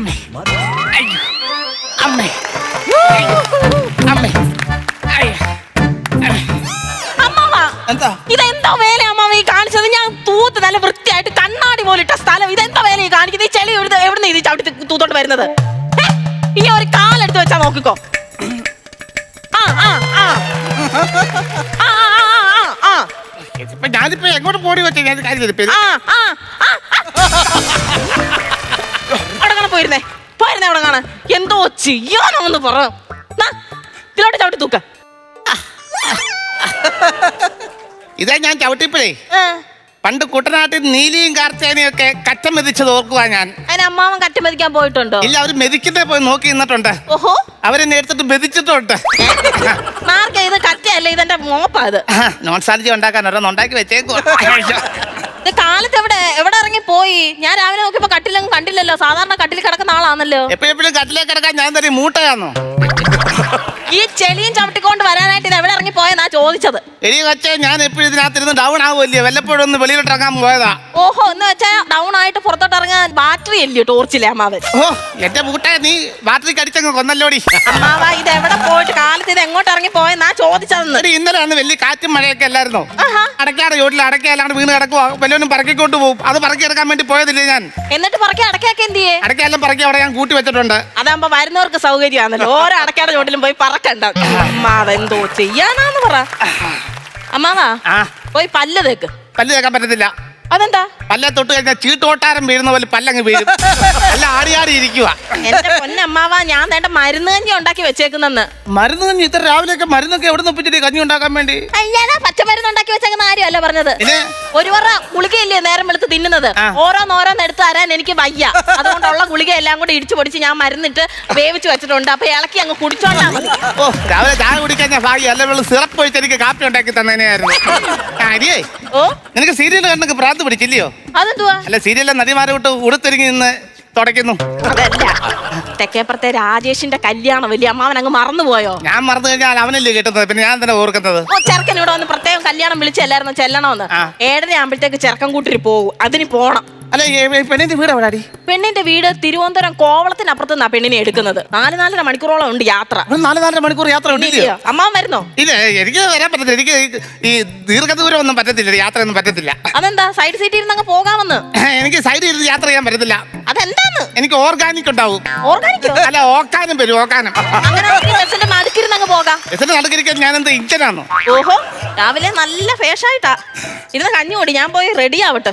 അമ്മേ. അമ്മേ അയ്യോ. എന്താ? ഇതെന്താ വേല അമ്മാവ ഈ കാണിച്ചത്? ഞാൻ തൂത്ത് നല്ല വൃത്തിയായിട്ട് കണ്ണാടി പോലിട്ട സ്ഥലം. ഇതെന്താ വേല ഈ കാണിക്കുന്നത്? ഈ ചെളി എവിടെ എവിടെ ഇത് ചവിട്ടി തൂത്തോട്ട് വരുന്നത്? ഹേ? ഈ ഒരു കാലെടുത്ത് വെച്ചാ നോക്കിക്കോ. ആ ആ ആ. ആ ആ ആ ആ ഇപ്പൊ ഞാനിപ്പോ എങ്ങോട്ട് പോടി വെച്ചാൽ ഞാൻ കാര്യം ചെയ്തു. ആ ആ. പോയിരുന്നേ? പോയിരുന്നേ അവിടെ കാണാൻ. എന്തോ ചെയ്യാനോന്ന് പറ. ഇതിലോട്ട് ചവിട്ടി തൂക്ക. ഇതാ ഞാൻ ചവിട്ടിപ്പോഴേ പണ്ട് കുട്ടനാട്ടിൽ നീലിയും കാർത്തേനയും ഒക്കെ കറ്റം മെതിച്ചത് ഓർക്കുക ഞാൻ. അതിന് അമ്മാവൻ കറ്റം മെതിക്കാൻ പോയിട്ടുണ്ടോ? ഇല്ല അവർ മെതിക്കുന്നേ പോയി നോക്കി നിന്നിട്ടുണ്ട്. ഓഹോ. അവരെന്നെ എടുത്തിട്ട് മെതിച്ചിട്ടുണ്ട്. കറ്റയല്ല ഇതെന്റെ മോപ്പാ ഇത് നോൺസാലജി ഉണ്ടാക്കാൻ ഓരോന്ന് ഉണ്ടാക്കി വെച്ചേക്കുവാ. ഇത് കാലത്ത് എവിടെ എവിടെ ഇറങ്ങി പോയി? ഞാൻ രാവിലെ നോക്കിയപ്പോ കട്ടിലൊന്നും കണ്ടില്ലല്ലോ. സാധാരണ കട്ടിൽ കിടക്കുന്ന ആളാണല്ലോ. എപ്പോഴെപ്പോഴും കട്ടിലേ കിടക്കാൻ ഞാൻ തരും മൂട്ടയാന്നോ? ഈ ചെളിയും ചവിട്ടിക്കൊണ്ട് വരാനായിട്ട് ഇത് എവിടെ ഇറങ്ങി പോയെന്നാ ചോദിച്ചത്. എരി കൊച്ചേ ഞാൻ എപ്പോഴും ഇതിനകത്തിരുന്ന് ഡൗൺ ആവുമല്ലേ? വല്ലപ്പോഴും ഒന്ന് വെളിയിലോട്ട് ഇറങ്ങാൻ പോയതാ. ഓഹോ എന്ന് വെച്ചാ ഡൗൺ ആയിട്ട് പുറത്തോട്ട് ഇറങ്ങാൻ ബാറ്ററി അല്ലയോ ടോർച്ചിലെ അമ്മാവൻ? ഓ എന്റെ മൂട്ട നീ ബാറ്ററി കടിച്ചങ്ങ് കൊന്നല്ലോടി. അമ്മാവ ഇത് എവിടെ പോയിട്ട് കാലത്ത് ഇത് എങ്ങോട്ട് ഇറങ്ങി പോയെന്നാ ചോദിച്ചതെന്ന് എടി ഇന്നലെ അന്ന് വലിയ കാറ്റും മഴയൊക്കെ അല്ലായിരുന്നോ? ആഹാ. അടക്കാടെ ചോട്ടിൽ അടക്കാലാണ് വീണ് കിടക്കുക വല്ലവനും പറക്കിക്കൊണ്ട് പോകും അത് പറക്കി എടുക്കാൻ വേണ്ടി പോയതില്ലേ ഞാൻ? എന്നിട്ട് പറക്കി അടക്കാക്കി എന്ത് ചെയ്യേ? അടക്കാലും പറക്കി അവിടെ ഞാൻ കൂട്ടി വെച്ചിട്ടുണ്ട്. അതാകുമ്പോ വരുന്നവർക്ക് സൗകര്യമാണല്ലോ. ഓരോ അടക്കാട് ചോട്ടിലും പോയി പറക്കണ്ട. എന്തോ ചെയ്യാനാന്ന് പറ. അമ്മാവാ ആ. പോയി പല്ല് തേക്ക്. പല്ല് തേക്കാൻ പറ്റത്തില്ല. അതെന്താ? പല്ല തൊട്ട് കഴിഞ്ഞാൽ ചീട്ടോട്ടാരം വീഴുന്ന പോലെ പല്ലങ്ങ് വീഴും. പല്ല ആടി ആടി ഇരിക്കുക എന്റെ പൊന്നമ്മാവാ ഞാൻ വേണ്ട മരുന്ന് കഞ്ഞി ഉണ്ടാക്കി വെച്ചേക്കുന്നെന്ന്. മരുന്ന് കഞ്ഞി? ഇത്ര രാവിലെയൊക്കെ മരുന്നൊക്കെ എവിടെ നിന്ന് ഒപ്പിച്ചിട്ട് കഞ്ഞി ഉണ്ടാക്കാൻ വേണ്ടി? അയ്യാനാ പച്ചമരുന്ന് ഉണ്ടാക്കി വെച്ചേക്കുന്ന ആരുമല്ല പറഞ്ഞത്. ഒരു പറ ഗുളികയില്ലേ നേരം വെളുത്ത് തിന്നുന്നത്. ഓരോന്നോരോന്ന് എടുത്ത് തരാൻ എനിക്ക് വയ്യ. അതുകൊണ്ടുള്ള ഗുളിക എല്ലാം കൂടി ഇടിച്ചു പൊടിച്ച് ഞാൻ മരുന്നിട്ട് വേവിച്ച് വെച്ചിട്ടുണ്ട്. അപ്പൊ ഇളക്കി അങ്ങ് കുടിച്ചോണ്ടാ മതി. ഓ രാവിലെ ചായ കുടിക്കാൻ ഞാൻ ഭാഗ്യം. അല്ല വെള്ളം സിറപ്പ് ഒഴിച്ച് എനിക്ക് കാപ്പി ഉണ്ടാക്കി തന്നേനെയായിരുന്നു. അരിയേ. ഓ. നിനക്ക് സീരിയൽ കണ്ടൊക്കെ ഭ്രാന്ത് പിടിച്ചില്ലയോ? അതെന്തുവാ? അല്ല സീരിയലിലെ നടിമാരെ വിട്ട് ഉടുത്തൊരുങ്ങി നിന്ന് തുടയ്ക്കുന്നു. അതല്ല. തെക്കേപ്പുറത്തെ രാജേഷിന്റെ കല്യാണം വലിയ അമ്മാവൻ അങ്ങ് മറന്നുപോയോ? ഞാൻ മറന്നു കഴിഞ്ഞാൽ അവനല്ലേ കിട്ടുന്നത്? പിന്നെ ഞാൻ തന്നെ ഓർക്കുന്നത്? ഓ ചെറുക്കൻ ഇവിടെ വന്ന് പ്രത്യേകം കല്യാണം വിളിച്ചല്ലായിരുന്നു ചെല്ലണമെന്ന്. ആ. ഏഴര ആകുമ്പോഴത്തേക്ക് ചെറുക്കൻ കൂട്ടിരി പോകും അതിന് പോണം. അല്ല പെണ്ണിന്റെ വീട് എവിടെ പെണ്ണിന്റെ വീട് തിരുവനന്തപുരം കോവളത്തിനപ്പുറത്ത് നിന്നാ പെണ്ണിനെ എടുക്കുന്നത്. നാല് നാലര മണിക്കൂറോളം ഉണ്ട് യാത്ര. നാല് നാലര മണിക്കൂർ യാത്ര ഉണ്ട് ഇല്ലയോ? അമ്മാവൻ വരുന്നോ? ഇല്ല എനിക്ക് വരാൻ പറ്റത്തില്ല. എനിക്ക് ഈ- ദീർഘദൂരം ഒന്നും പറ്റത്തില്ല യാത്ര ഒന്നും പറ്റത്തില്ല. അതെന്താ? സൈഡ് സീറ്റിൽ ഇരുന്ന് അങ്ങ് പോകാമെന്ന് എനിക്ക് സൈഡ് ഇരുന്ന് യാത്ര ചെയ്യാൻ പറ്റത്തില്ല. അതെന്താന്ന്? എനിക്ക് ഓർഗാനിക് ഉണ്ടാവും. ഓർഗാനിക്കോ? അല്ല ഓക്കാനും വരും ഓക്കാനും. അങ്ങനെ ബസ്സിന്റെ അങ്ങ് പോകാം. എത്ര നടക്കിരിക്കാൻ ഞാൻ എന്ത് ഇഞ്ചനാണോ ഓഹോ രാവിലെ നല്ല ഫേഷായിട്ടാ ഇരുന്ന് കഞ്ഞി കൂടി ഞാൻ പോയി റെഡി ആവട്ടെ.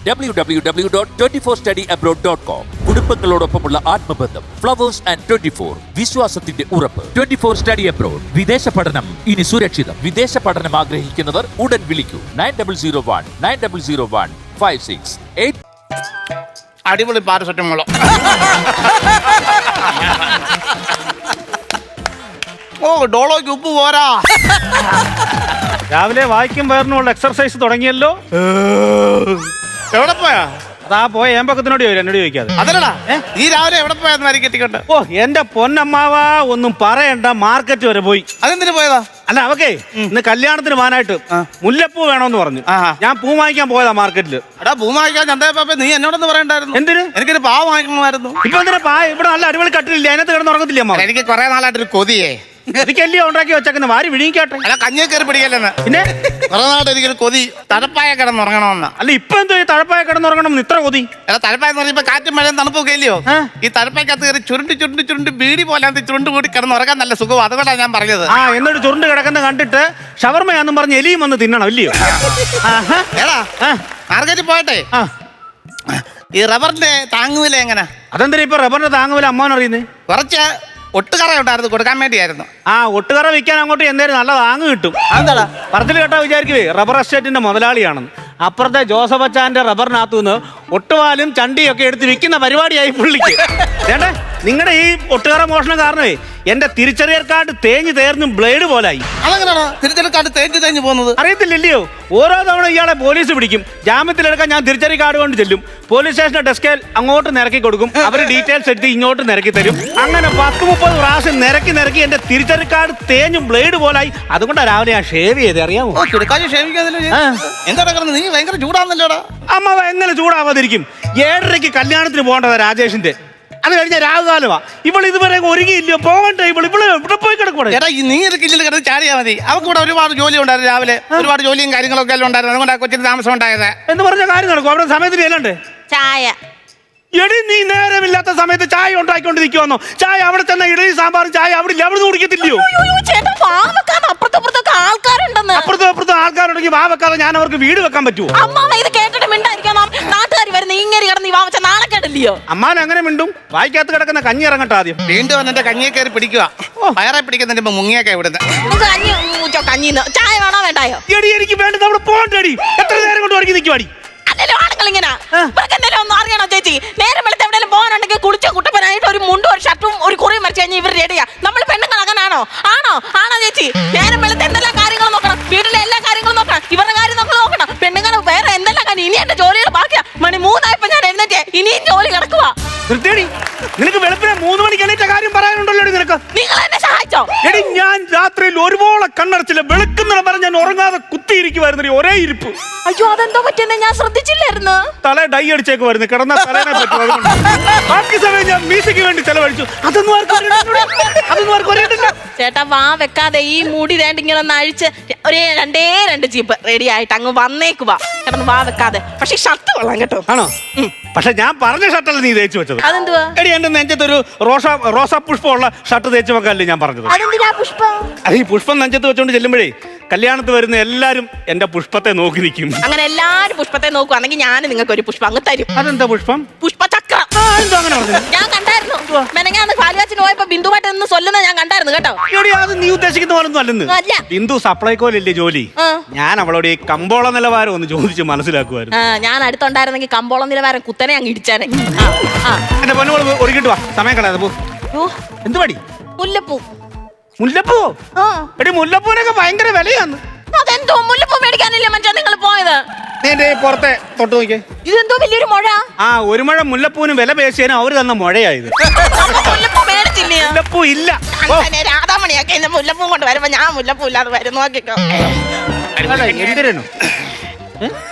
W W W dot twenty four study abroad dot com കുടുംബങ്ങളോടൊപ്പമുള്ള ആത്മബന്ധം ഫ്ലവേഴ്സ് ആൻഡ് ട്വന്റി ഫോർ വിശ്വാസത്തിന്റെ ഉറപ്പ്. ട്വന്റി ഫോർ സ്റ്റഡി അബ്രോഡ് വിദേശ പഠനം ഇനി സുരക്ഷിതം. വിദേശ പഠനം ആഗ്രഹിക്കുന്നവർ ഉടൻ വിളിക്കൂ. Nine double zero one nine double zero one five six eight. അടിപൊളി പാരസെറ്റമോളോ ഓ ഡോളോയ്ക്ക് ഉപ്പ് പോരാ. രാവിലെ വായിക്കും വേറെ എക്സർസൈസ് തുടങ്ങിയല്ലോ. എവിടെ പോയാ? അതാ പോയ ഏമ്പക്കത്തിനോട് ചോദിക്കും എന്നോട് ചോദിക്കാതെ. അതല്ലടാ ഈ രാവിലെ എവിടെ പോയാന്ന് വരി കെട്ടിക്കൊണ്ട്? ഓ എന്റെ പൊന്നമ്മാവ ഒന്നും പറയണ്ട മാർക്കറ്റ് വരെ പോയി. അതെന്തിനു പോയതാ? അല്ല അവക്കെ ഇന്ന് കല്യാണത്തിന് പോകാനായിട്ട് മുല്ലപ്പൂ വേണോന്ന് പറഞ്ഞു. ഞാൻ പൂ വാങ്ങിക്കാൻ പോയതാ മാർക്കറ്റിൽ എടാ പൂ വാങ്ങിക്കാൻ ചന്തയപ്പാപ്പ നീ എന്നോടൊന്ന് പറയണ്ടായിരുന്നു. എന്തിന്? എനിക്കൊരു പാവ വാങ്ങിക്കണമായിരുന്നു. ഇപ്പൊ എന്തിനാ പാ? ഇവിടെ നല്ല അടിപൊളി കട്ടിലില്ല? അതിനകത്ത് കിടന്ന് ഉറങ്ങത്തില്ല അമ്മ? എനിക്ക് കുറെ നാളായിട്ടൊരു കൊതിയേ. എനിക്കല്ലയോ ഉണ്ടാക്കി വെച്ചേക്കുന്ന? വാരി വിഴുങ്ങിക്കാട്ടെ അല്ല കഞ്ഞിയെ കയറി പിടിക്കല്ലെന്ന്. പിന്നെ? കുറെ നാളായിട്ട് എനിക്കൊരു കൊതി തണുപ്പായ കിടന്നുറങ്ങണമെന്ന്. അല്ല ഇപ്പൊ എന്തോ ഈ തഴപ്പായ കിടന്നുറങ്ങണം എന്ന് ഇത്ര കൊതി? എടാ തണുപ്പായെന്ന് പറഞ്ഞപ്പോ കാറ്റും മഴയും തണുപ്പൊക്കെ ഇല്ലയോ? ആ. ഈ തണുപ്പയ്ക്കകത്ത് കയറി ചുരുണ്ട് ചുരുണ്ട് ചുരുണ്ട് ബീഡി ചുരുണ്ട് കൂടി കിടന്നുറങ്ങാൻ നല്ല സുഖം അതുകൊണ്ടാണ് ഞാൻ പറഞ്ഞത്. ആ എന്നിട്ട് ചുരുണ്ട് കിടക്കുന്ന കണ്ടിട്ട് ഷവർമയാന്നും പറഞ്ഞ് എലിയും വന്ന് തിന്നണം ഇല്ലയോ ആഹാ. എടാ ആ, മാർക്കറ്റിൽ പോയട്ടെ? ആ. ഈ റബ്ബറിന്റെ താങ്ങുവില എങ്ങനെ? അതെന്തിനാ ഇപ്പൊ റബ്ബറിന്റെ താങ്ങുവില അമ്മാവൻ അറിയുന്നേ? കുറച്ച് ഒട്ടുകറ ഉണ്ടായിരുന്നു കൊടുക്കാൻ വേണ്ടിയായിരുന്നു. ആ ഒട്ടുകറ വിൽക്കാൻ അങ്ങോട്ട് എന്തേലും നല്ല താങ്ങ് കിട്ടും. അതെന്താടാ? പറഞ്ഞു കേട്ടാ വിചാരിക്കുവേ റബ്ബർ എസ്റ്റേറ്റിന്റെ മുതലാളിയാണെന്ന്. അപ്പുറത്തെ ജോസഫ് അച്ചാന്റെ റബ്ബറിനകത്തുനിന്ന് ഒട്ടുപാലും ചണ്ടിയൊക്കെ എടുത്ത് വിൽക്കുന്ന പരിപാടിയായി പുള്ളിക്ക്. വേണ്ടേ? നിങ്ങളുടെ ഈ ഒട്ടുകാറ മോഷണം കാരണമേ എന്റെ തിരിച്ചറിയൽ കാർഡ് തേഞ്ഞു തേർന്നും ബ്ലേഡ് പോലായി. തിരിച്ചറിയൽ കാർഡ് തേഞ്ഞു തേഞ്ഞു പോകുന്നത്? അറിയത്തില്ലല്ലയോ? ഓരോ തവണ ഇയാളെ പോലീസ് പിടിക്കും. ജാമ്യത്തിലെടുക്കാൻ ഞാൻ തിരിച്ചറിയൽ കാർഡ് കൊണ്ട് ചെല്ലും. പോലീസ് സ്റ്റേഷന്റെ ഡെസ്കിൽ അങ്ങോട്ട് നിരക്കി കൊടുക്കും. അവർ ഡീറ്റെയിൽസ് എടുത്ത് ഇങ്ങോട്ട് നിരക്കി തരും. അങ്ങനെ പത്ത് മുപ്പത് പ്രാവശ്യം നിരക്കി നിരക്കി എന്റെ തിരിച്ചറിയൽ കാർഡ് തേഞ്ഞു ബ്ലേഡ് പോലായി. അതുകൊണ്ടാണ് രാവിലെ ഞാൻ ഷേവ് ചെയ്ത് അറിയാമോ. എന്താ നീ ഭയങ്കര ചൂടാന്നല്ലോടാ? അമ്മ എങ്ങനെ ചൂടാവാതിരിക്കും? ഏഴരയ്ക്ക് കല്യാണത്തിന് പോകേണ്ടതാ രാജേഷിന്റെ. അത് കഴിഞ്ഞ രാഹുകാലമാ. ഇവൾ ഇതുവരെ ഒരുങ്ങിയില്ല പോകണ്ട ഇവൾ ഇവൾ ഇവിടെ പോയി കിടക്കൂടെ എടാ ഈ നീ ഒരു കില്ലിൽ കിടന്ന് ചാടിയാ മതി. അവർക്ക് ഇവിടെ ഒരുപാട് ജോലി ഉണ്ടായിരുന്നു രാവിലെ. ഒരുപാട് ജോലിയും കാര്യങ്ങളൊക്കെ എല്ലാം ഉണ്ടായിരുന്നു. അതുകൊണ്ട് ആ കൊച്ചിന് താമസം ഉണ്ടായത്. എന്ന് പറഞ്ഞ കാര്യം നടക്കും. അവിടെ സമയത്തിന് ചെല്ലണ്ടേ ചായ. എടി നീ നേരമില്ലാത്ത സമയത്ത് ചായ ഉണ്ടാക്കിക്കൊണ്ടിരിക്കുവാന്നോ? ചായ അവിടെ തന്നെ ഇടയും സാമ്പാറും ചായ അവിടെ ഇല്ല. അവിടെ കുടിക്കത്തില്ലയോ? അപ്പുറത്തപ്പുറത്തൊക്കെ ആൾക്കാരുണ്ടെന്ന്. അപ്പുറത്തും അപ്പുറത്തും ആൾക്കാരുണ്ടെങ്കിൽ വാ വെക്കാതെ ഞാൻ അവർക്ക് വീട് വെക്കാൻ പറ്റുമോ അമ്മ ഇത് നാട്ടുകാർ വരുന്ന ഇങ്ങനെ കിടന്ന് ഈ വാവച്ച നാളെ കേട്ടില്ലയോ? അമ്മാൻ അങ്ങനെ മിണ്ടും. വായിക്കാത്ത കിടക്കുന്ന കഞ്ഞി ഇറങ്ങട്ടെ ആദ്യം. വീണ്ടും എന്റെ കഞ്ഞിയെ കയറി പിടിക്കുക വയറെ പിടിക്കുന്നതിന്റെ മുങ്ങിയൊക്കെ ഇവിടുന്ന്. കഞ്ഞി കഞ്ഞിന്ന്. ചായ വേണോ വേണ്ടായോ? എടി എനിക്ക് വേണ്ടത് അവിടെ പോകണ്ടടി എത്ര നേരം കൊണ്ട് ഒരുക്കി നിൽക്കുവാടി അല്ലല്ലോ ആണുങ്ങൾ ഇങ്ങനെ എന്തെങ്കിലും ഒന്നും അറിയണോ ചേച്ചി? നേരം എവിടെയെങ്കിലും പോകാനുണ്ടെങ്കിൽ കുളിച്ച കുട്ടപ്പനായിട്ട് ഒരു മുണ്ടും ഒരു ഷർട്ടും ഒരു കുറിയും മറിച്ച് കഴിഞ്ഞാൽ ഇവർ റെഡിയാ നമ്മൾ പെണ്ണുങ്ങൾ അങ്ങനാണോ ആണോ? ആണോ ചേച്ചി? നേരം വെളുത്ത് എന്തെല്ലാം കാര്യങ്ങൾ നോക്കണം? വീട്ടിലെ എല്ലാ കാര്യങ്ങളും നോക്കണം. ഇവരുടെ കാര്യം നമ്മൾ നോക്കണം. പെണ്ണുങ്ങൾ വേറെ എന്തെല്ലാം കാര്യം? ഇനി എന്റെ ജോലികൾ ബാക്കിയാ. മണി മൂന്നായപ്പോ ഞാൻ എഴുന്നേറ്റേ ഇനിയും ജോലി നിർത്തിയടി നിനക്ക് വെളുപ്പിനെ മൂന്ന് മണിക്ക് എണീറ്റ കാര്യം പറയാനുണ്ടല്ലോ നിനക്ക്? നിങ്ങൾ എന്നെ സഹായിച്ചോ എടി ഞാൻ രാത്രിയിൽ ഒരുപോലെ കണ്ണടച്ചില്ല. വെളുക്കുന്നിടം വരെ ഞാൻ ഉറങ്ങാതെ കുത്തിയിരിക്കുവായിരുന്നു ഒരേ ഇരിപ്പ്. അയ്യോ അതെന്തോ പറ്റുന്ന ഞാൻ ശ്രദ്ധിച്ചില്ലായിരുന്നു. തല ഡൈ അടിച്ചേക്ക് വരുന്നു. കിടന്ന തലേനെ പറ്റും അതുകൊണ്ട് ബാക്കി സമയം ഞാൻ മ്യൂസിക്ക് വേണ്ടി ചെലവഴിച്ചു. അതൊന്നും ആർക്കും അറിയണ്ടില്ല. അതൊന്നും ആർക്കും അറിയണ്ടില്ല ചേട്ടാ വാ വെക്കാതെ ഈ മൂടി വേണ്ട ഇങ്ങനെ ഒന്ന് അഴിച്ച് ഒരേ രണ്ടേ രണ്ട് ജീപ്പ് റെഡി ആയിട്ട് അങ്ങ് വന്നേക്കുവാ കിടന്ന് വാ വെക്കാതെ. പക്ഷെ ഷർട്ട് കൊള്ളാം കേട്ടോ. ആണോ? പക്ഷെ ഞാൻ പറഞ്ഞ ഷർട്ടല്ല നീ തേച്ച് വെച്ചത്. അതെന്തുവാ? എടി എന്റെ നെഞ്ചത്ത് ഒരു റോസാ റോസാ പുഷ്പമുള്ള ഷർട്ട് തേച്ച് വെക്കാല്ലേ ഞാൻ പറഞ്ഞത്. അതെന്തിനാ പുഷ്പം? അത് ഈ പുഷ്പം നെഞ്ചത്ത് വെച്ചോണ്ട് ചെല്ലുമ്പോഴേ കല്യാണത്ത് വരുന്ന എല്ലാരും എന്റെ പുഷ്പത്തെ നോക്കി നിൽക്കും. അങ്ങനെ എല്ലാരും പുഷ്പത്തെ നോക്കുവാണെങ്കിൽ ഞാൻ നിങ്ങൾക്ക് ഒരു പുഷ്പം അങ്ങ് തരും. അതെന്താ പുഷ്പം? പുഷ്പചക്രം. എന്തോ അങ്ങനെ ഞാൻ കണ്ടായിരുന്നു. മെനങ്ങാന്ന് പാലുകാച്ചിന് പോയപ്പോ ബിന്ദുവായിട്ട് നിന്ന് സൊല്ലുന്ന ഞാൻ കണ്ടായിരുന്നു കേട്ടോ. എടി അത് നീ ഉദ്ദേശിക്കുന്ന പോലൊന്നും അല്ലെന്ന്. അല്ല. ബിന്ദു സപ്ലൈക്കോലല്ലേ ജോലി? ആ. ഞാൻ അവളോട് ഈ കമ്പോള നിലവാരം ഒന്ന് ചോദിച്ച് മനസ്സിലാക്കുമായിരുന്നു. ആ, ഞാൻ അടുത്തുണ്ടായിരുന്നെങ്കിൽ കമ്പോളം നിലവാരം കുത്തനെ അങ്ങ് ഇടിച്ചാനെ. ആ, ആ. എന്റെ പൊന്നുകൾ ഒരുക്കിട്ട് വാ. സമയം കളയാതെ പോ. ഓ, എന്ത് പടി മുല്ലപ്പൂ മുല്ലപ്പൂ? ആ. എടി മുല്ലപ്പൂനൊക്കെ ഭയങ്കര വിലയാന്ന് അതെന്തോ? മുല്ലപ്പൂ മേടിക്കാനില്ല മച്ചാ നിങ്ങൾ പോയത്? നീ എന്റെ ഈ പുറത്തെ തൊട്ട് നോക്കിയേ? ഇതെന്തോ വലിയൊരു മുഴ? ആ ഒരു മഴ മുല്ലപ്പൂവിന് വില പേശിയതിനും അവർ തന്ന മുഴയായത് അപ്പൊ മുല്ലപ്പൂ മേടിച്ചില്ലേ? മുല്ലപ്പൂ ഇല്ല. ഓ, അങ്ങനെ രാധാമണിയൊക്കെ ഇന്ന് മുല്ലപ്പൂ കൊണ്ട് വരുമ്പോ ഞാൻ മുല്ലപ്പൂ ഇല്ലാതെ വരും നോക്കിക്കോ. അതെ, എന്തിനാണ്?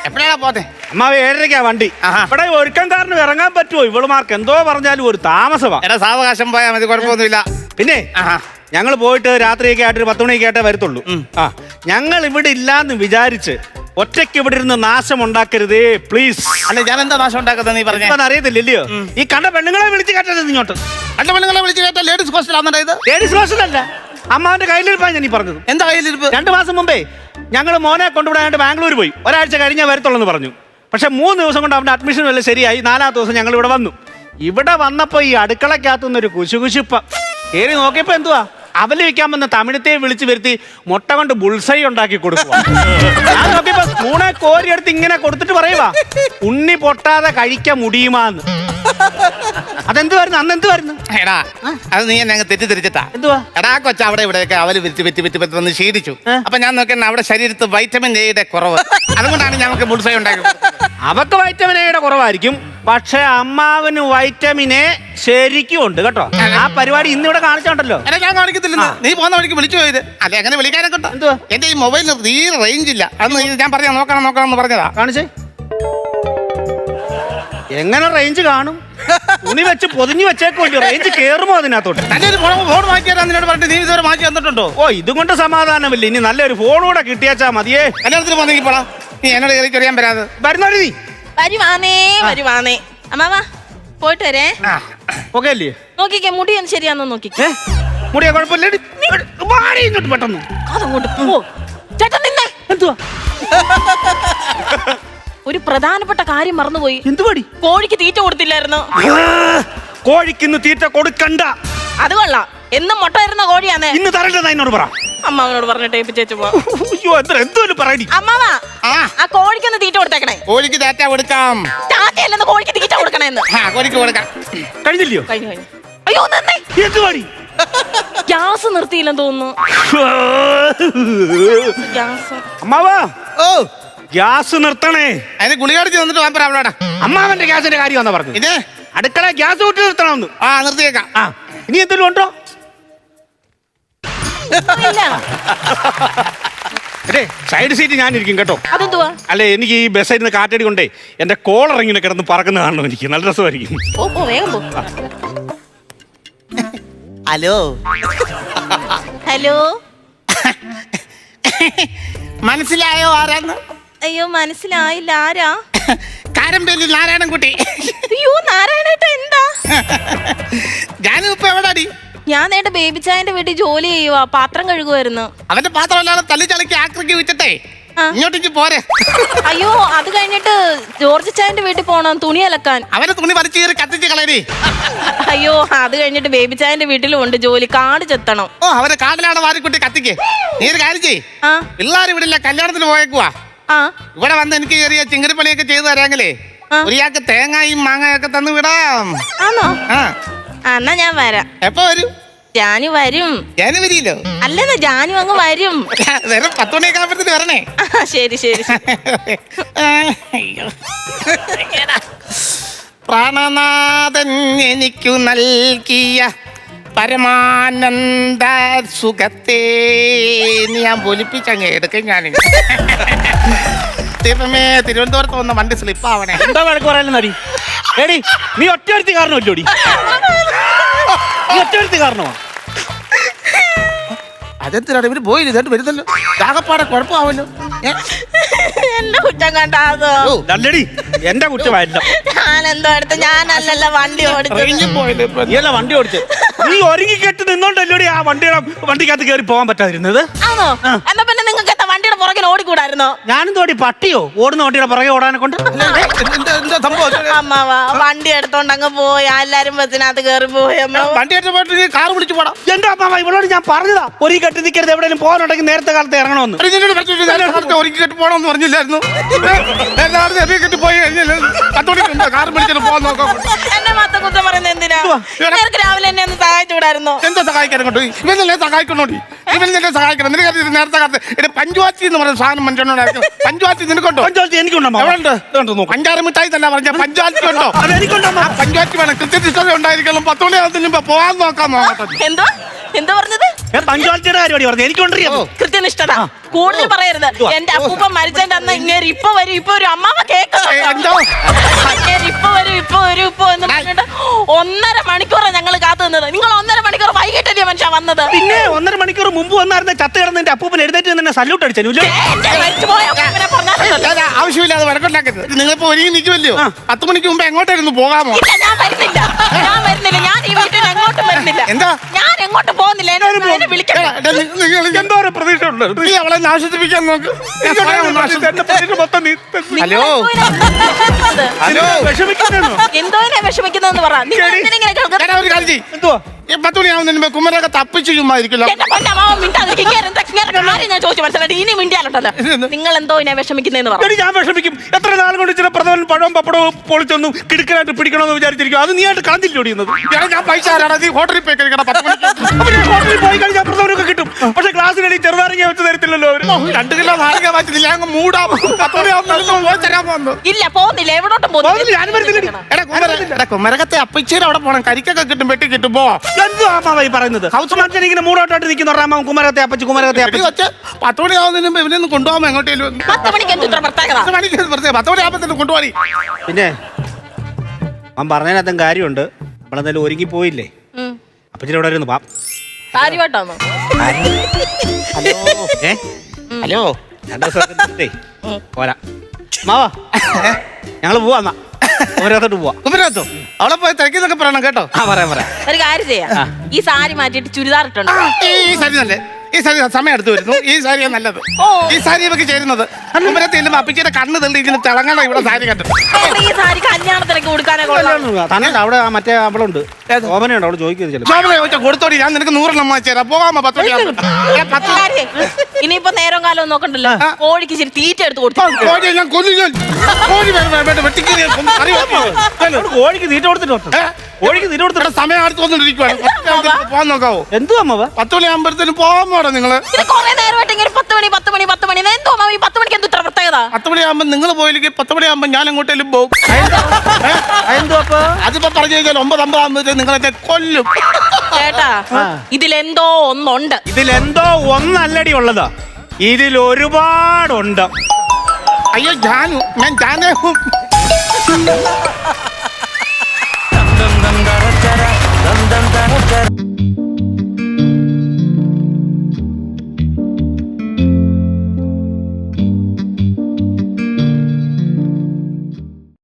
എപ്പോഴാണ് പോത്തെ അമ്മാവ് ഏഴരയ്ക്കാ വണ്ടി. ആഹാ. ഇവിടെ ഒരുക്കംകാരന് ഇറങ്ങാൻ പറ്റുമോ? ഇവളുമാർക്ക് എന്തോ പറഞ്ഞാലും ഒരു താമസമാ. എടാ സാവകാശം പോയാൽ മതി കുഴപ്പമൊന്നുമില്ല. പിന്നെ ആഹാ. ഞങ്ങൾ പോയിട്ട് രാത്രിയൊക്കെ ആയിട്ട് ഒരു പത്ത് മണിയൊക്കെ ആയിട്ടേ വരത്തുള്ളൂ. ആ ഞങ്ങൾ ഇവിടെ ഇല്ലാന്ന് വിചാരിച്ച് ഒറ്റയ്ക്ക് ഇവിടെ ഇരുന്ന് നാശം ഉണ്ടാക്കരുതേ പ്ലീസ് അല്ല ഞാൻ എന്താ നാശം ഉണ്ടാക്കുന്നത് നീ പറഞ്ഞു? അറിയത്തില്ലല്ലയോ? ഈ കണ്ട പെണ്ണുങ്ങളെ വിളിച്ച് കേട്ടത് ഇങ്ങോട്ട്. കണ്ട പെണ്ണുങ്ങളെ വിളിച്ച് കേട്ട ലേഡീസ് ഹോസ്റ്റലാണെന്നുണ്ടോ ഇത്? ലേഡീസ് ഹോസ്റ്റലല്ല അമ്മാവന്റെ കയ്യിലിരിപ്പാണ് ഞാൻ ഈ പറഞ്ഞത്. എന്താ കയ്യിലിരിപ്പ്? രണ്ട് മാസം മുമ്പേ ഞങ്ങൾ മോനെ കൊണ്ടുവിടാനായിട്ട് ബാംഗ്ലൂർ പോയി. ഒരാഴ്ച കഴിഞ്ഞാൽ വരത്തുള്ളൂ എന്ന് പറഞ്ഞു. പക്ഷെ മൂന്ന് ദിവസം കൊണ്ട് അവന്റെ അഡ്മിഷൻ വല്ല ശരിയായി. നാലാമത്തെ ദിവസം ഞങ്ങൾ ഇവിടെ വന്നു. ഇവിടെ വന്നപ്പോ ഈ അടുക്കളക്കകത്തുനിന്ന് ഒരു കുശുകുശുപ്പ. കയറി നോക്കിയപ്പോ എന്തുവാ? അവൽ വെക്കാൻ വന്ന തമിഴത്തെ വിളിച്ചു വരുത്തി മുട്ട കൊണ്ട് ബുൾസൈ ഉണ്ടാക്കി കൊടുക്കുക ഞാൻ നോക്കിയപ്പോ സ്പൂണെ കോരിയെടുത്ത് ഇങ്ങനെ കൊടുത്തിട്ട് പറയുവാ ഉണ്ണി പൊട്ടാതെ കഴിക്കാൻ മുടിയുമാന്ന്. അതെന്തുവായിരുന്നു അന്ന് എന്തുവായിരുന്നു എടാ അത് നീ എന്നെ അങ്ങ് തെറ്റിദ്ധരിച്ചിട്ടാ. എന്തുവാ? എടാ കൊച്ച അവിടെ ഇവിടെയൊക്കെ അവൽ വിറ്റ് വിറ്റ് വിറ്റ് വിറ്റ് വന്ന് ക്ഷീണിച്ചു അപ്പൊ ഞാൻ നോക്കിയാൽ അവിടെ ശരീരത്ത് വൈറ്റമിൻ എയുടെ കുറവ്. അതുകൊണ്ടാണ് ഞങ്ങൾക്ക് ബുൾസൈ ഉണ്ടാക്കി. അവക്ക് വൈറ്റമിൻ എയുടെ കുറവായിരിക്കും. പക്ഷെ അമ്മാവന് വൈറ്റമിൻ എ ശരിക്കും ഉണ്ട് കേട്ടോ. ആ പരിപാടി ഇന്ന് ഇവിടെ കാണിച്ചോണ്ടല്ലോ. എടാ ഞാൻ കാണിക്കത്തില്ല നീ പോകുന്ന വഴിക്ക് വിളിച്ചു പോയത് അല്ലെ അങ്ങനെ വിളിക്കാനൊക്കെ ഉണ്ടോ? എന്തുവാ? എന്റെ ഈ മൊബൈലിന് തീരെ റേഞ്ച് ഇല്ല. അന്ന് ഇത് ഞാൻ പറഞ്ഞ നോക്കണം നോക്കണം എന്ന് പറഞ്ഞതാ. കാണിച്ചേ. എങ്ങനെ റേഞ്ച് കാണും? തുണി വെച്ച് പൊതിഞ്ഞു വെച്ചേക്കുമല്ലോ റേഞ്ച് കേറുമോ അതിനകത്തോട്ട്? ഒരു ഫോൺ ഫോൺ മാറ്റി തരാൻ നിന്നോട് പറഞ്ഞിട്ട് നീ ഇതുവരെ മാറ്റി തന്നിട്ടുണ്ടോ? ഓ ഇതുകൊണ്ട് സമാധാനമില്ല. ഇനി നല്ലൊരു ഫോണൂടെ കിട്ടിയാച്ചാ മതിയേ. കല്യാണത്തിന് പോന്നെങ്കിൽ പോടാ. നീ എന്നോട് കയറി ചൊറിയാൻ വരാതെ. വരുന്നോടി നീ. വരുവാനേ വരുവാനേ അമ്മാവ പോയിട്ട് വരേ. ഓക്കേ അല്ലേ നോക്കിക്കേ മുടി ഒന്ന് ശരിയാന്ന് നോക്കിക്കേ മുടിയാ കുഴപ്പമില്ല. വാടി ഇങ്ങോട്ട് പെട്ടെന്ന്. അതങ്ങോട്ട് പോ. ചേട്ടൻ നിന്നെ. എന്തുവാ? ഒരു പ്രധാനപ്പെട്ട കാര്യം മറന്നുപോയി. എന്തുപടി കോഴിക്ക് തീറ്റ കൊടുത്തില്ലായിരുന്നു? കോഴിക്കിന്ന് തീറ്റ കൊടുക്കണ്ട. അത് കൊള്ളാം. എന്നും മുട്ട തരുന്ന കോഴിയാന്നേ. ഇന്ന് തരേണ്ടത് എന്നോട് പറ. അമ്മാവനോട് പറഞ്ഞിട്ട് ഏൽപ്പിച്ചേച്ചു പോ അയ്യോ എത്ര എന്തോലും പറയടി. അമ്മാവാ ആ. ആ കോഴിക്കൊന്ന് തീറ്റ കൊടുത്തേക്കണേ. കോഴിക്ക് ഡാറ്റ കൊടുക്കാം. ടാറ്റയല്ലെന്ന് കോഴിക്ക് തീറ്റ കൊടുക്കണേന്ന്. ആ കോഴിക്ക് കൊടുക്കാം. കഴിഞ്ഞില്ലയോ? കഴിഞ്ഞു കഴിഞ്ഞു. അയ്യോ നിന്നേ. എന്ത് പണി ഗ്യാസ് നിർത്തിയില്ലെന്ന് തോന്നുന്നു. ഗ്യാസ്. അമ്മാവാ ഓ. ഗ്യാസ് നിർത്തണേ. അതിന് ഗുളിക അടിച്ച് തന്നിട്ട് വാൻ അവളോടാ അമ്മാവന്റെ ഗ്യാസിന്റെ കാര്യം എന്നാ പറഞ്ഞു ഇത് അടുക്കള ഗ്യാസ് കൂട്ടി നിർത്തണമെന്ന്. ആ നിർത്തിയേക്കാം. ആ ഇനി എന്തെങ്കിലും ഉണ്ടോ? ഇല്ല. അതെ സൈഡ് സീറ്റ് ഞാനിരിക്കും കേട്ടോ. അതെന്തുവാ? അല്ലെ എനിക്ക് ഈ ബസ് ആയിരുന്നു കാറ്റടി കൊണ്ടേ എന്റെ കോളർ ഇങ്ങനെ കിടന്ന് പറക്കുന്ന കാണണം എനിക്ക്. നല്ല രസമായിരിക്കും. പോ പോ വേഗം പോ. ഹലോ. ഹലോ. മനസ്സിലായോ ആരാന്ന്? അയ്യോ മനസ്സിലായില്ല. ആരാ? കാരമ്പേലി നാരായണൻകുട്ടി. അയ്യോ നാരായണേട്ട എന്താ? ഞാനും ഇപ്പൊ എവിടാടി? ഞാൻ നേട്ട ബേബി ചായന്റെ വീട്ടിൽ ജോലി ചെയ്യുവാ പാത്രം കഴുകുമായിരുന്നു അവന്റെ പാത്രം എല്ലാം തള്ളി ചളിക്ക് ആക്രിക്ക് വിറ്റിട്ടേ. ഇങ്ങോട്ടേക്ക് പോരെ. അയ്യോ അത് കഴിഞ്ഞിട്ട് ജോർജ് ചായന്റെ വീട്ടിൽ പോണം തുണി അലക്കാൻ. അവന്റെ തുണി വലിച്ചു കയറി കത്തിച്ച് കളരി അയ്യോ അത് കഴിഞ്ഞിട്ട് ബേബി ചായന്റെ വീട്ടിലും ഉണ്ട് ജോലി കാട് ചെത്തണം. ഓ അവന്റെ കാടിലാണ് വാരിക്കുട്ടി കത്തിക്ക്. നീ ഒരു കാര്യം ചെയ് പിള്ളേർ ഇവിടെ ഇല്ല കല്യാണത്തിന് പോയേക്കുവാ. ഇവിടെ വന്ന് എനിക്ക് ചെറിയ ചിങ്ങരിപ്പണിയൊക്കെ ചെയ്തു തരാങ്കിലേ. ഒരിയാൾക്ക് തേങ്ങയും മാങ്ങയൊക്കെ തന്നു വിടാം. ആണോ ആ, എന്നാ ഞാൻ വരാം. എപ്പോ വരും? ജാനു വരും. ജാനു വരില്ലോ അല്ലെന്ന ജാനു അങ്ങ് വരും. വേറെ പത്ത് മണിയൊക്കെ വരണേ. ആ, ശരി ശരി ശരി. അയ്യോ. പ്രാണനാഥൻ എനിക്കു നൽകിയ പരമാനന്ദ സുഖത്തെ നീ ഞാൻ പൊലിപ്പിച്ചങ്ങ് എടുക്കും ഞാൻ ദൈവമേ തിരുവനന്തപുരത്ത് വന്ന വണ്ടി സ്ലിപ്പാവണേ എന്താ വഴക്ക് പറയാനും നടി? എടി നീ ഒറ്റ കാരണമല്ലോടി? നീ ഒറ്റ കാരണമാ അതെന്തിനാണ്? ഇവർ പോയില്ല? ഇതായിട്ട് വരുന്നല്ലോ. ആകപ്പാടെ കുഴപ്പമാവല്ലോ? എന്റെ കുറ്റം കണ്ടാതോ? ഓ, നല്ലടി എന്റെ കുറ്റമായില്ല ഞാൻ എന്തോ എടുത്ത് ഞാനല്ലല്ലോ വണ്ടി ഓടിച്ചത്. വണ്ടി ഓടിച്ച്. നീ ഒരുങ്ങി കെട്ടി നിന്നോണ്ടല്ലോടി ആ വണ്ടിയുടെ വണ്ടിക്കകത്ത് കയറി പോകാൻ പറ്റാതിരുന്നത്? ആണോ? എന്നാ പുറകിൽ ഓടിക്കൂടായിരുന്നോ? ഞാനും തോടി പട്ടിയോ? ഓടുന്ന വണ്ടിയുടെ പുറകെ ഓടാനെ കൊണ്ട്? അമ്മാവാ എന്താ എന്താ സംഭവം? അമ്മാവ വണ്ടി എടുത്തോണ്ട് അങ്ങ് പോയി. എല്ലാരും ബസ്സിനകത്ത് കേറി പോയി. അമ്മ വണ്ടി എടുത്ത് പോയിട്ട് നീ കാർ വിളിച്ചു പോടാ. എന്റെ അമ്മാവ ഇവളോട് ഞാൻ പറഞ്ഞതാ. ഒരു കെട്ടി നിൽക്കരുത് എവിടെയും പോകാനുണ്ടെങ്കിൽ നേരത്തെ കാലത്ത് ഇറങ്ങണമെന്ന്. എടി, നിന്നോട് പറ്റില്ല. നേരത്തെ കാലത്ത് ഒരുക്കി കെട്ടി പോകണമെന്ന് പറഞ്ഞില്ലായിരുന്നു? നേരത്തെ കെട്ടി പോയി കഴിഞ്ഞാൽ മണിക്ക് കാർ വിളിച്ചിട്ട് പോകാൻ നോക്കാം. എന്നെ മാത്രം കുറ്റം പറയുന്നത് എന്തിനാ? നിനക്ക് രാവിലെ എന്നെ ഒന്ന് സഹായിച്ചു വിടായിരുന്നു എന്താ സഹായിക്കാൻ കൊണ്ട് ഇവനല്ലേ സഹായിക്കണോടി? ഇവൻ നിന്നെ സഹായിക്കണം. നിനക്ക് നേരത്തെ കാലത്ത് എടി പഞ്ചുവാച്ചി എന്ന് പറയുന്ന സാധനം മനുഷ്യനോട് പഞ്ചുവാച്ചി നിനക്കുണ്ടോ? പഞ്ചായത്ത് എനിക്കുണ്ടോ പഞ്ചാറ് മിഠായി തന്നെ പറഞ്ഞ. പഞ്ചായത്തി ഉണ്ടോ? അത് എനിക്കുണ്ടോ ആ പഞ്ചായത്തി വേണം. കൃത്യനിഷ്ഠത ഉണ്ടായിരിക്കണം. പത്ത് മണി മുമ്പ് പോകാൻ നോക്കാം നോക്കട്ടെ എന്തോ? എന്തോ പറഞ്ഞത്? പഞ്ചായത്തിന്റെ കാര്യം പറഞ്ഞു എനിക്കൊണ്ടറിയാം. കൃത്യനിഷ്ഠത. കൂടുതൽ പറയരുത്. എന്റെ അപ്പൂപ്പൻ മരിച്ചതിന്റെ അന്ന് ഇങ്ങനെ ഇപ്പൊ വരും. ഇപ്പൊ ഒരു അമ്മാവ കേക്ക് ഇപ്പൊ വരും ഇപ്പൊ വരും ഇപ്പൊ എന്ന് പറഞ്ഞിട്ട് ഒന്നര മണിക്കൂറാണ് ഞങ്ങൾ കാത്തു നിന്നത്. നിങ്ങൾ ഒന്നര മണിക്കൂർ വൈകിട്ടല്ലേ മനുഷ്യ വന്നത്? പിന്നെ ഒന്നര മണിക്കൂർ മുമ്പ് വന്നായിരുന്ന ചത്ത കിടന്ന് എന്റെ അപ്പൂപ്പൻ എഴുന്നേറ്റ് തന്നെ സല്യൂട്ട് അടിച്ചു ആവശ്യമില്ലാതെ വഴക്കുണ്ടാക്കരുത്. നിങ്ങളിപ്പോ ഒരുങ്ങി നിൽക്കുമല്ലോ? പത്ത് മണിക്ക് മുമ്പ് എങ്ങോട്ടായിരുന്നു പോകാമോ? ഞാൻ വരുന്നില്ല. ഞാൻ വരുന്നില്ല. ഞാൻ ഈ വീട്ടിൽ എങ്ങോട്ടും വരുന്നില്ല. എന്താ? ഞാൻ എങ്ങോട്ടും പോകുന്നില്ല? എന്നെ എന്നെ വിളിക്കണം എന്തോ ഒരു പ്രതീക്ഷ ഉണ്ട്? നീ അവളെ നാശിപ്പിക്കാൻ നോക്ക്. ഹലോ? ഹലോ? വിഷമിക്കുന്നു എന്തോ വിഷമിക്കുന്നതെന്ന് പറ. നിങ്ങൾ എന്തിനിങ്ങനെ കേൾക്കുന്നത്? ഞാൻ ഒരു കാര്യം ചെയ്യ്. എന്തുവാ? പത്ത് മണിയാവുന്നതിന് മുമ്പ് കുമരൊക്കെ തപ്പിച്ച് ചുമ്മാ ഇരിക്കില്ല. എന്റെ പൊന്നമ്മാവൻ മിണ്ടാതിരിക്ക്. ഇങ്ങനെ എന്താ ഇങ്ങനെ കാര്യം ഞാൻ ചോദിച്ചു മനസ്സിലായിട്ട് ഇനി മിണ്ടിയാലുണ്ടല്ലോ. നിങ്ങൾ എന്തോ? എന്നെ വിഷമിക്കുന്നതെന്ന് പറ. എടി ഞാൻ വിഷമിക്കും. എത്ര നാൾ കൊണ്ട് ചില പ്രഥമൻ പഴവും പപ്പടവും പൊളിച്ചൊന്നും കിടുക്കനായിട്ട് പിടിക്കണമെന്ന് വിചാരിച്ചിരിക്കും അത് നീ ആയിട്ട് കളഞ്ഞില്ല ഓടിയുന്നത് എടാ, ഞാൻ പൈസ തരാടാ. നീ ഹോട്ടലിൽ പോയി കഴിക്കണം പത്ത് മണിക്ക്. അപ്പൊ ഞാൻ ഹോട്ടലിൽ പോയി കഴിഞ്ഞാൽ പ്രഥമനൊക്കെ കിട്ടും. പക്ഷെ ക്ലാസ്സിനടി ചെറുതാറിയ വെച്ച് തരത്തില്ലല്ലോ അവർ. രണ്ട് കിലോ നാരങ്ങ മാറ്റി ഞാൻ അങ്ങ് മൂടാം. പത്ത് മണിയാവുന്നതിന് പോയി തരാൻ പോകുന്നു ഇല്ല പോകുന്നില്ല എവിടോട്ടും പോകുന്നില്ല, ഞാനും വരുന്നില്ല. എടാ കുമര എടാ കുമരകത്തെ അപ്പച്ചേരി അവിടെ പോണം. കരിക്കൊക്കെ കിട്ടും വെട്ടി കിട്ടും. പോ. ഈ പറയുന്നത്? ഹൗസ് മനുഷ്യൻ ഇങ്ങനെ മൂടോട്ടായിട്ട് നിൽക്കുന്ന അമ്മാവൻ കുമരത്തെ അപ്പച്ച് കുമരത്തെ അപ്പച്ച്. പത്ത് മുമ്പ് ഇവനെ ഒന്ന് കൊണ്ടുപോകാൻ എങ്ങോട്ടേലും? പത്ത് മണിക്ക് എന്ത് ഇത്ര പ്രത്യേകത? പത്ത് മണിക്ക് പത്ത് കൊണ്ടുപോയി പിന്നെ അവൻ പറഞ്ഞതിനകത്തും കാര്യമുണ്ട്. നമ്മളെന്തായാലും ഒരുങ്ങി പോയില്ലേ? അപ്പച്ചി പാ കാര്യമായിട്ടാണോ ഏ? ഹലോ. രണ്ട് ദിവസം നിന്നിട്ടേ. പോരാ. മാവാ. ഞങ്ങൾ പോവാ എന്നാ. കുമരകത്തോട്ട് പോവാ. കുമരകത്തോ? അവളെ പോയി തിരക്കിന്നൊക്കെ പറയണം കേട്ടോ. ആ പറയാം പറയാം ഒരു കാര്യം ചെയ്യാം. ഈ സാരി മാറ്റിയിട്ട് ചുരിദാർ ഇട്ടുണ്ട് ഈ സരി നല്ലേ? ഈ സാരി സമയം എടുത്തു വരുന്നു. ഈ സാരിയാണ് നല്ലത്. ഈ സാരി ഇവക്ക് ചേരുന്നത്. അമ്മരെ ചെല്ലുമ്പോ അപ്പിച്ചിയുടെ കണ്ണ് തള്ളി ഇങ്ങനെ തിളങ്ങണ ഇവിടെ സാരി കണ്ടു ഈ സാരി കല്യാണത്തിനൊക്കെ കൊടുക്കാനേ കൊള്ളാം. തന്നെ അവിടെ ആ മറ്റേ അവളുണ്ട്. ഓമനയുണ്ട് അവൾ ചോദിക്കുന്നത് ശോഭന കൊടുത്തോടി ഞാൻ നിനക്ക് നൂറെണ്ണം വാങ്ങിച്ചു തരാം. പോകാമോ പത്ത് ഇനിയിപ്പോ നേരം കാലം നോക്കണ്ടല്ലോ? കോഴിക്ക് ശരി തീറ്റ എടുത്ത് കൊടുത്തു ഞാൻ കൊല്ലു കോഴി വെട്ടിക്കീറി ഞാൻ കോഴിക്ക് തീറ്റ കൊടുത്തിട്ട്? കോഴിക്ക് തീറ്റ കൊടുത്തിട്ട് സമയം അടുത്ത് വന്നിട്ടിരിക്കുവാണ് പോകാൻ നോക്കാവോ? എന്തുവാ പത്ത് പത്ത് മണിയാകുമ്പോഴത്തേനും പോകാൻ പോടാ നിങ്ങൾ? നിങ്ങൾ പോയില്ലെങ്കിൽ പത്ത് മണിയാകുമ്പോ ഞാൻ അങ്ങോട്ടേലും പോകും. അതിപ്പോ പറഞ്ഞു കഴിഞ്ഞാൽ ഒമ്പത് അമ്പതാകുമ്പോ നിങ്ങളെ കൊല്ലും. ചേട്ടാ ഇതിലെന്തോ ഒന്നുണ്ട്. ഇതിലെന്തോ ഒന്നല്ലടി ഉള്ളത്. ഇതിൽ ഒരുപാടുണ്ട് അയ്യോ ജാനു ഞാൻ ജാനേ ദം ദം ദം